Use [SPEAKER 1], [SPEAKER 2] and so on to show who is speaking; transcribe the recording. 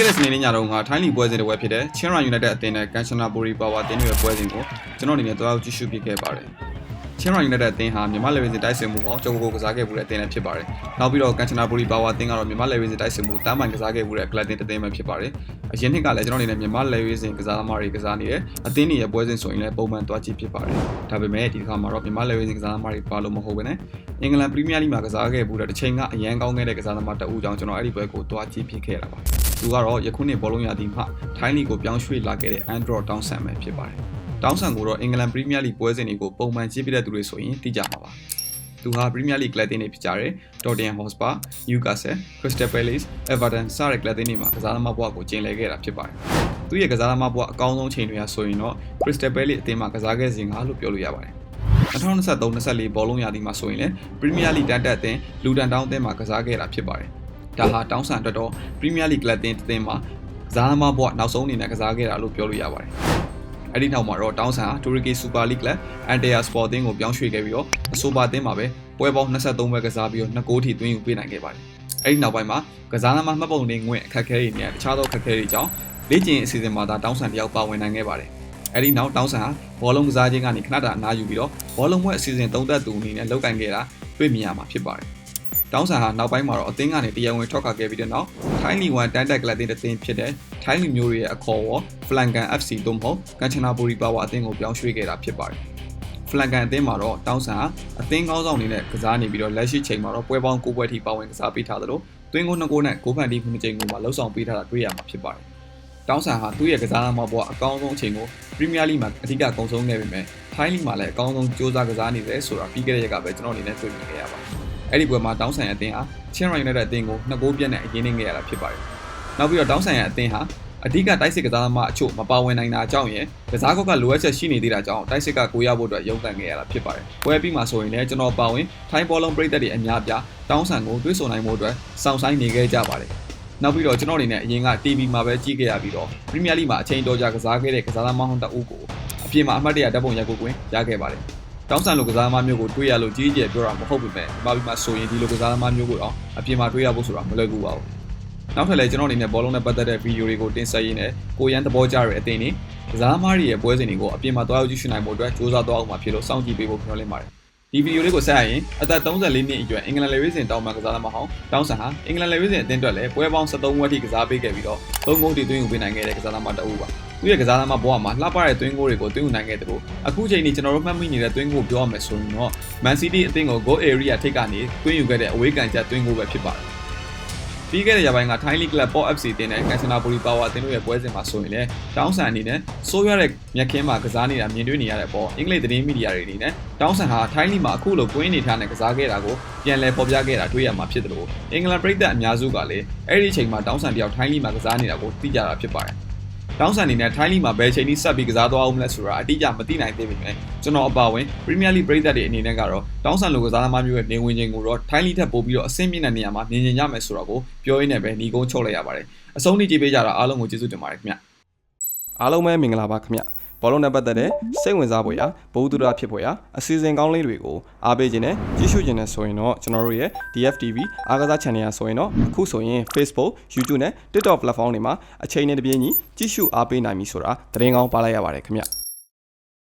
[SPEAKER 1] ခဲ့တဲ့စနေနေ့ညတော့ငါထိုင်းလီပွဲစဉ်တစ်ပွဲဖြစ်တဲ့ Chiang United အသင်းနဲ့ Kanchanaburi Power အသင်းတို့ရဲ့ပွဲစဉ်ကိုကျွန်တော်အနေနဲ့တွားရောက်ကြည့်ရှုပြခဲ့ပါတယ်။ Chiang United အသင်းဟာမြန်မာလေဝင်းစစ်တိုက်စစ်မှုဟောကြောကိုကိုကစားခဲ့မှုတဲ့အသင်းလည်းဖြစ်ပါတယ်။နောက်ပြီးတော့ Kanchanaburi Power အသင်းကတော့မြန်မာလေဝင်းစစ်တိုက်စစ်မှုတမ်းမှန်ကစားခဲ့မှုတဲ့ club အသင်းတစ်သင်းပဲဖြစ်ပါတယ်။အရင်နှစ်ကလည်းကျွန်တော်အနေနဲ့မြန်မာလေဝင်းစစ်ကစားသမားတွေကစားနေတယ်။အသင်းတွေရဲ့ပွဲစဉ်ဆိုရင်လည်းပုံမှန်တွားကြည့်ဖြစ်ပါတယ်။ဒါပေမဲ့ဒီတစ်ခါမှာတော့မြန်မာလေဝင်းစစ်ကစားသမားတွေပါလို့မဟုတ်ဘဲနဲ့အင်္ဂလန်ပရီးမီးယားလိမှာကစားခဲ့မှုတဲ့တစ်ချိန်ကအရန်ကောင်းခဲ့တဲ့ကစားသမားတအူးကြောင့်ကျွန်တော်အဲ့ဒီပွဲကိုတွားကြည့်ဖြစ်ခဲ့တာပါ။သူကတော့ယခုနှစ်ဘောလုံးရာသီမှာထိုင်းလီကိုပြောင်းရွှေ့လာခဲ့တဲ့ Andrew Townsend ပဲဖြစ်ပါတယ်။ တောင်းဆန်ကိုတော့အင်္ဂလန်ပရီးမီးယားလိပွဲစဉ်တွေကိုပုံမှန်ကြည့်ပြတဲ့သူတွေဆိုရင်သိကြမှာပါ။သူဟာပရီးမီးယားလိကလပ်တင်းတွေဖြစ်ကြတဲ့ Tottenham Hotspur, Newcastle, Crystal Palace, Everton စတဲ့ကလပ်တင်းတွေမှာကစားသမားဘဝကိုကျင်းလည်ခဲ့တာဖြစ်ပါတယ်။သူရဲ့ကစားသမားဘဝအကောင်းဆုံးချိန်တွေကဆိုရင်တော့ Crystal Palace အသင်းမှာကစားခဲ့စဉ်ကလို့ပြောလို့ရပါတယ်။2023-24ဘောလုံးရာသီမှာဆိုရင်လည်းပရီးမီးယားလိတန်တက်အသင်းလူတန်တောင်းအသင်းမှာကစားခဲ့တာဖြစ်ပါတယ်။ဒါဟာတောင်းဆန်အတွက်တော့ပရီးမီးယားလိကလပ်တင်းအသင်းမှာကစားသမားဘဝနောက်ဆုံးအနေနဲ့ကစားခဲ့တာလို့ပြောလို့ရပါတယ်။ အဲ့ဒီနောက်မှာတော့တောင်းဆန်ဟာတူရကီစူပါလိကလပ်အန်တယာစပေါ်တင်းကိုပြောင်းရွှေ့ခဲ့ပြီးတော့အဆိုပါတင်းမှာပဲပွဲပေါင်း23ပွဲကစားပြီးတော့2ဂိုးထိသွင်းယူပေးနိုင်ခဲ့ပါတယ်။အဲ့ဒီနောက်ပိုင်းမှာကစားသမားမှတ်ပုံတင်ငွေအခက်အခဲတွေနဲ့တခြားသောအခက်အခဲတွေကြောင့်လေ့ကျင့်အစီအစဉ်မှာသာတောင်းဆန်တယောက်ပါဝင်နိုင်ခဲ့ပါတယ်။အဲ့ဒီနောက်တောင်းဆန်ဟာဘောလုံးကစားခြင်းကနေခဏတာအနားယူပြီးတော့ဘောလုံးပွဲအစီအစဉ်သုံးသက်သူအနေနဲ့လုပ်ကိုင်ခဲ့တာတွေ့မြင်ရမှာဖြစ်ပါတယ်။ တောင်းဆန်ဟာနောက်ပိုင်းမှာတော့အသင်းကနေတရားဝင်ထွက်ခွာခဲ့ပြီးတဲ့နောက်ထိုင်းလီဝန်တန်တက်ကလပ်တင်းတစ်သင်းဖြစ်တဲ့ထိုင်းလူမျိုးတွေရဲ့အခေါ်အဝေါ် Flankan FC သို့မဟုတ်ကန်ချနာဘူရီပါဝါအသင်းကိုပြောင်းရွှေ့ခဲ့တာဖြစ်ပါတယ်။ Flankan အသင်းမှာတော့တောင်းဆန်ဟာအသင်းကောင်းဆောင်အနေနဲ့ကစားနေပြီးတော့လက်ရှိချိန်မှာတော့ပွဲပေါင်း9ပွဲထိပါဝင်ကစားပေးထားသလိုသွင်းကို2ဂိုးနဲ့ဂိုးဖန်တီးမှုချိန်ကိုမှလှုပ်ဆောင်ပေးထားတာတွေ့ရမှာဖြစ်ပါတယ်။တောင်းဆန်ဟာသူ့ရဲ့ကစားသမားဘဝအကောင်းဆုံးအချိန်ကိုပရီးမီးယားလိမှာအဓိကကုံဆုံးခဲ့ပေမဲ့ထိုင်းလိမှာလည်းအကောင်းဆုံးစ조사ကစားနေတယ်ဆိုတာပြီးခဲ့တဲ့ရက်ကပဲကျွန်တော်အနေနဲ့တွေ့မြင်ခဲ့ရပါတယ်။ အဲ့ဒီပွဲမှာတောင်းဆန်ရဲ့အသင်းဟာချင်းရိုင်နေတဲ့တဲ့အသင်းကို2ဂိုးပြတ်နဲ့အရင်နေခဲ့ရတာဖြစ်ပါတယ်။နောက်ပြီးတော့တောင်းဆန်ရဲ့အသင်းဟာအဓိကတိုက်စစ်ကစားသမားအချို့မပါဝင်နိုင်တာအကြောင်းရယ်ကစားကွက်ကလိုအပ်ချက်ရှိနေသေးတာကြောင့်တိုက်စစ်ကကိုရဖို့အတွက်ရုန်းကန်ခဲ့ရတာဖြစ်ပါတယ်။ပွဲပြီးမှဆိုရင်လည်းကျွန်တော်ပါဝင်ထိုင်းဘောလုံးပရိသတ်တွေအများပြားတောင်းဆန်ကိုတွေးဆုံနိုင်မှုအတွက်စောင့်ဆိုင်နေခဲ့ကြပါတယ်။နောက်ပြီးတော့ကျွန်တော်အနေနဲ့အရင်က TV မှာပဲကြည့်ခဲ့ရပြီးတော့ပရီးမီးယားလိမှာအချိန်တော်ကြာကစားခဲ့တဲ့ကစားသမားဟောင်းတအုပ်ကိုအပြင်မှာအမှတ်တရဓာတ်ပုံရိုက်ဖို့ကွင်းရခဲ့ပါတယ်။ တောင်းဆန်လိုကစားသမားမျိုးကိုတွေးရလို့ကြီးကြီးကျယ်ပြောတာမဟုတ်ပေမဲ့ဒီမှာပြီးမှဆိုရင်ဒီလိုကစားသမားမျိုးကိုတော့အပြင်မှာတွေးရဖို့ဆိုတာမလွယ်ကူပါဘူး။နောက်ထပ်လည်းကျွန်တော်အနေနဲ့ဘောလုံးနဲ့ပတ်သက်တဲ့ဗီဒီယိုတွေကိုတင်ဆက်ရင်းနဲ့ကိုရန်သဘောကျတဲ့အသင်းနေကစားသမားတွေရဲ့ပွဲစဉ်တွေကိုအပြင်မှာတွားရောက်ကြည့်ရှုနိုင်ဖို့အတွက်စူးစမ်းသွားအောင်မှာဖြစ်လို့စောင့်ကြည့်ပေးဖို့ပြောလင်းပါတယ်။ဒီဗီဒီယိုလေးကိုဆက်ရရင်အသက်34နှစ်အရွယ်အင်္ဂလန်လေဝိစင်တောင်းမှကစားသမားဟောင်းတောင်းဆန်ဟာအင်္ဂလန်လေဝိစင်အသင်းအတွက်လည်းပွဲပေါင်း73ဝက်ထိကစားပေးခဲ့ပြီးတော့3ဂိုးထိသွင်းယူပေးနိုင်ခဲ့တဲ့ကစားသမားတအုပ်ပါ။ သူ့ရဲ့ကစားသမားဘဝမှာလှပတဲ့သွင်းဂိုးတွေကိုသွင်းယူနိုင်ခဲ့တယ်လို့အခုချိန်ထိကျွန်တော်တို့မှတ်မိနေတဲ့သွင်းဂိုးပြောရမယ်ဆိုရင်တော့ Man City အသင်းကို goal area ထိပ်ကနေသွင်းယူခဲ့တဲ့အဝေးကန်ချက်သွင်းဂိုးပဲဖြစ်ပါတယ်။ပြီးခဲ့တဲ့ရပိုင်းက Thai League Club Port FC တင်တဲ့ Kanchanaburi Power အသင်းတို့ရဲ့ပွဲစဉ်မှာဆိုရင်လည်းတောင်းဆန်အနေနဲ့ဆိုးရွားတဲ့မြက်ခင်းမှာကစားနေတာမြင်တွေ့နေရတဲ့အပေါ်အင်္ဂလိပ်သတင်းမီဒီယာတွေအနေနဲ့တောင်းဆန်ဟာ Thai League မှာအခုလိုကွင်းနေထားတဲ့ကစားခဲ့တာကိုပြန်လည်ဖော်ပြခဲ့တာတွေ့ရမှာဖြစ်တယ်လို့အင်္ဂလန်ပြည်သက်အများစုကလည်းအဲ့ဒီအချိန်မှာတောင်းဆန်တယောက် Thai League မှာကစားနေတာကိုသိကြတာဖြစ်ပါတယ် တောင်းဆန်အနေနဲ့ထိုင်းလီမှာဘယ်ချိန်ထိဆက်ပြီးကစားသွားအောင်မလဲဆိုတာအတိအကျမသိနိုင်သေးပေမဲ့ကျွန်တော်အပါဝင်ပရီးမီးယားလိပြည်သက်တွေအနေနဲ့ကတော့တောင်းဆန်လိုကစားသမားမျိုးရဲ့နေဝင်ချိန်ကိုတော့ထိုင်းလီထက်ပိုပြီးတော့အဆင့်မြင့်တဲ့နေရာမှာမြင်မြင်ရမယ်ဆိုတော့ကိုပြောရင်းနဲ့ပဲညီကုန်းချုပ်လိုက်ရပါတယ်အဆုံးထိကြည့်ပေးကြတာအားလုံးကိုကျေးဇူးတင်ပါတယ်ခင်ဗျ
[SPEAKER 2] အားလုံးပဲမင်္ဂလာပါခင်ဗျ ဘောလုံးနဲ့ပတ်သက်တဲ့စိတ်ဝင်စားဖွယ်ရာဘုဒ္ဓရာဖြစ်ဖွယ်ရာအစီအစဉ်ကောင်းလေးတွေကိုအားပေးခြင်းနဲ့ကြည့်ရှုခြင်းနဲ့ဆိုရင်တော့ကျွန်တော်တို့ရဲ့ DFTV အားကစား channel ရဆိုရင်တော့အခုဆိုရင် Facebook YouTube နဲ့ TikTok platform တွေမှာအချိန်နဲ့တပြေးညီကြည့်ရှုအားပေးနိုင်ပြီဆိုတာသတင်းကောင်းပါလိုက်ရပါတယ်ခင်ဗျ